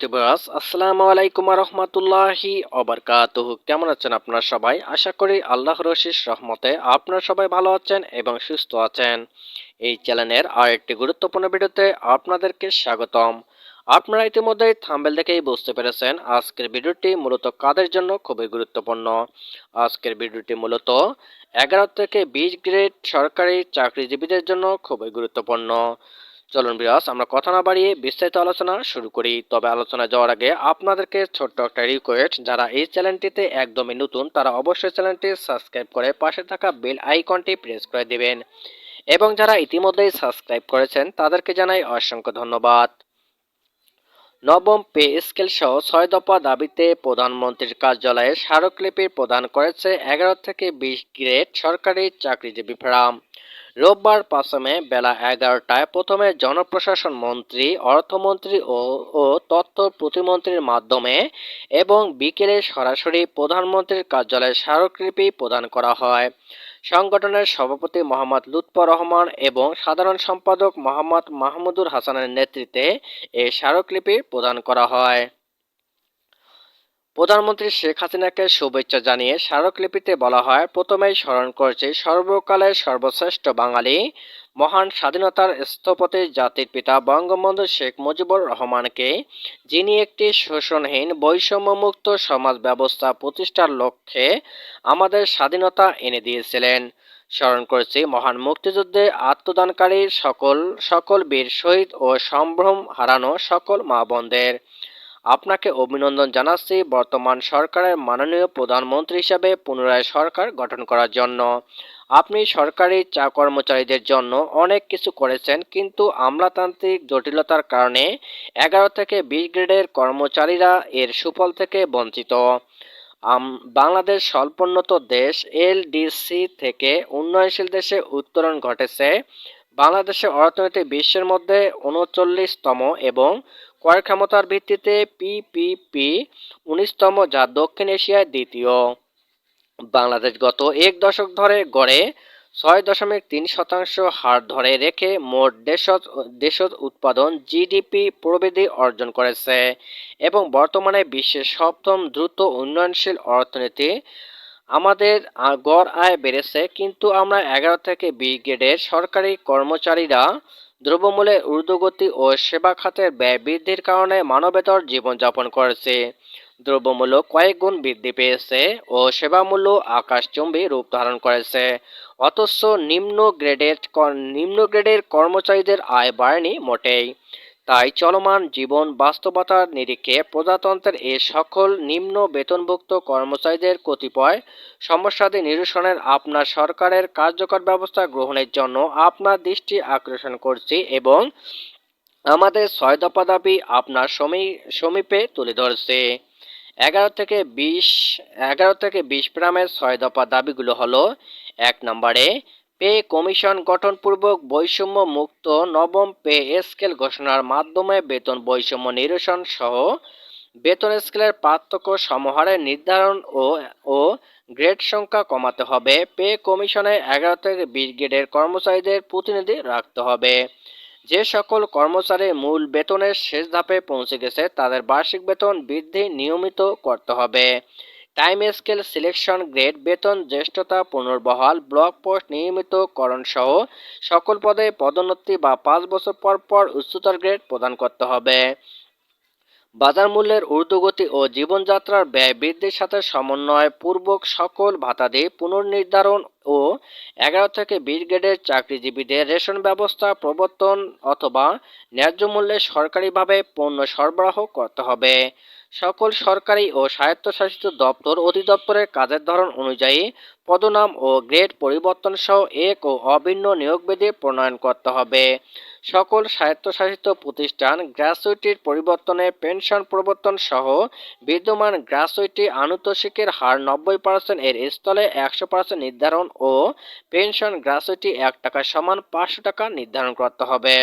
আসসালামু আলাইকুম রহমতুল্লাহি অবরকাতুহ কেমন আছেন আপনারা সবাই? আশা করি আল্লাহর রশিস রহমতে আপনারা সবাই ভালো আছেন এবং সুস্থ আছেন। এই চ্যানেলের আর একটি গুরুত্বপূর্ণ ভিডিওতে আপনাদেরকে স্বাগতম। আপনারা ইতিমধ্যেই থাম্বেল দেখেই বুঝতে পেরেছেন আজকের ভিডিওটি মূলত কাদের জন্য খুবই গুরুত্বপূর্ণ। আজকের ভিডিওটি মূলত এগারো থেকে বিশ গ্রেড সরকারি চাকরিজীবীদের জন্য খুবই গুরুত্বপূর্ণ। চলুন বিরাস আমরা কথা না বাড়িয়ে বিস্তারিত আলোচনা শুরু করি। তবে আলোচনা যাওয়ার আগে আপনাদেরকে ছোট্ট একটা রিকোয়েস্ট যারা এই চ্যানেলটিতে একদমই নতুন, তারা অবশ্যই চ্যানেলটি সাবস্ক্রাইব করে পাশে থাকা বেল আইকনটি প্রেস করে দেবেন। এবং যারা ইতিমধ্যেই সাবস্ক্রাইব করেছেন, তাদেরকে জানাই অসংখ্য ধন্যবাদ। নবম পে স্কেল সহ ছয় দফা দাবিতে প্রধানমন্ত্রীর কার্যালয়ে স্মারকলিপি প্রদান করেছে এগারো থেকে বিশ গ্রেড সরকারি চাকরিজীবী ফেরাম রোববার পাঁচে মে বেলা এগারোটায় প্রথমে জনপ্রশাসন মন্ত্রী, অর্থমন্ত্রী ও ও তথ্য প্রতিমন্ত্রীর মাধ্যমে এবং বিকেলে সরাসরি প্রধানমন্ত্রীর কার্যালয়ে স্মারকলিপি প্রদান করা হয়। সংগঠনের সভাপতি মোহাম্মদ লুৎফর রহমান এবং সাধারণ সম্পাদক মোহাম্মদ মাহমুদুর হাসানের নেতৃত্বে এই স্মারকলিপি প্রদান করা হয়। প্রধানমন্ত্রী শেখ হাসিনাকে শুভেচ্ছা জানিয়ে স্মারকলিপিতে বলা হয়, প্রথমেই স্মরণ করছি সর্বকালের সর্বশ্রেষ্ঠ বাঙালি, মহান স্বাধীনতার স্থপতি জাতির পিতা বঙ্গবন্ধু শেখ মুজিবুর রহমানকে, যিনি একটি শোষণহীন বৈষম্যমুক্ত সমাজ ব্যবস্থা প্রতিষ্ঠার লক্ষ্যে আমাদের স্বাধীনতা এনে দিয়েছিলেন। স্মরণ করছি মহান মুক্তিযুদ্ধে আত্মদানকারী সকল সকল বীর শহীদ ও সম্ভ্রম হারানো সকল মা বোনদের। আপনাকে অভিনন্দন জানাচ্ছি বর্তমান সরকারের মাননীয় প্রধানমন্ত্রী হিসাবে পুনরায় সরকার গঠন করার জন্য। আপনি সরকারি চা কর্মচারীদের জন্য অনেক কিছু করেছেন, কিন্তু আমলাতান্ত্রিক জটিলতার কারণে এগারো থেকে বিশ গ্রেডের কর্মচারীরা এর সুফল থেকে বঞ্চিত। বাংলাদেশ স্বল্পোন্নত দেশ এলডিসি থেকে উন্নয়নশীল দেশে উত্তরণ ঘটেছে। বাংলাদেশের অর্থনীতি বিশ্বের মধ্যে উনচল্লিশতম এবং ক্রয় ক্ষমতার ভিত্তিতে পিপিপি উনিশতম যা দক্ষিণ এশিয়ায় দ্বিতীয়। বাংলাদেশ গত এক দশক ধরে গড়ে ছয় দশমিক তিন শতাংশ হার ধরে রেখে মোট দেশজ দেশজ উৎপাদন জিডিপি প্রবৃদ্ধি অর্জন করেছে এবং বর্তমানে বিশ্বের সপ্তম দ্রুত উন্নয়নশীল অর্থনীতি আমাদের গড় আয় বেড়েছে, কিন্তু আমরা এগারো থেকে বিশ গ্রেডের সরকারি কর্মচারীরা দ্রব্যমূল্যের ঊর্ধ্বগতি ও সেবা খাতের ব্যয় বৃদ্ধির কারণে মানবেতর জীবনযাপন করেছে। দ্রব্যমূল্য কয়েক গুণ বৃদ্ধি পেয়েছে ও সেবামূল্য আকাশচুম্বী রূপ ধারণ করেছে। অথচ নিম্ন গ্রেডের নিম্ন গ্রেডের কর্মচারীদের আয় বাড়েনি মোটেই। তাই চলমান জীবন বাস্তবতার নিরিখে প্রজাতন্ত্রের এ সকল নিম্ন বেতনভুক্ত কর্মচারীদের কতিপয় সমস্যাদি নিরসনের আপনার সরকারের কার্যকর ব্যবস্থা গ্রহণের জন্য আপনার দৃষ্টি আকর্ষণ করছি এবং আমাদের ছয় দফা দাবি আপনার সমীপে তুলে ধরছে। এগারো থেকে বিশ, এগারো থেকে বিশ প্রামের ছয় দফা দাবিগুলো হলো, এক নম্বরে পে কমিশন গঠনপূর্বক বৈষম্য মুক্ত নবম পে স্কেল ঘোষণার মাধ্যমে বেতন বৈষম্য নিরসন সহ বেতন স্কেলের পার্থক্য সমহারে নির্ধারণ ও ও গ্রেড সংখ্যা কমাতে হবে। পে কমিশনে এগারো থেকে বিশ গ্রেডের কর্মচারীদের প্রতিনিধি রাখতে হবে। যে সকল কর্মচারী মূল বেতনের শেষ ধাপে পৌঁছে গেছে, তাদের বার্ষিক বেতন বৃদ্ধি নিয়মিত করতে হবে। টাইম স্কেল সিলেকশন গ্রেড বেতন, জ্যেষ্ঠতা, পুনর্বহাল ব্লক পোস্ট নিয়মিতকরণ সহ সকল পদে পদোন্নতি বা পাঁচ বছর পর পর উচ্চতর গ্রেড প্রদান করতে হবে। বাজার মূল্যের ঊর্ধ্বগতি ও জীবনযাত্রার ব্যয় বৃদ্ধির সাথে সমন্বয় পূর্বক সকল ভাতাদি পুনর্নির্ধারণ ও এগারো থেকে বিশ গ্রেডের চাকরিজীবীদের রেশন ব্যবস্থা, প্রবর্তন অথবা ন্যায্য মূল্যে সরকারিভাবে পণ্য সরবরাহ করতে হবে। সকল সরকারি ও স্বায়ত্তশাসিত দপ্তর অধিদপ্তরের কাজের ধরন অনুযায়ী পদনাম ও গ্রেড পরিবর্তন সহ এক ও অভিন্ন নিয়োগবিধি প্রণয়ন করতে হবে। সকল স্বায়ত্তশাসিত প্রতিষ্ঠান গ্র্যাচুইটির পরিবর্তনে পেনশন প্রবর্তন সহ বিদ্যমান গ্র্যাচুইটি আনুতোষিকের হার নব্বই পার্সেন্ট এর স্থলে একশো পার্সেন্ট নির্ধারণ ও পেনশন গ্র্যাচুইটি এক টাকা সমান পাঁচশো টাকা নির্ধারণ করতে হবে।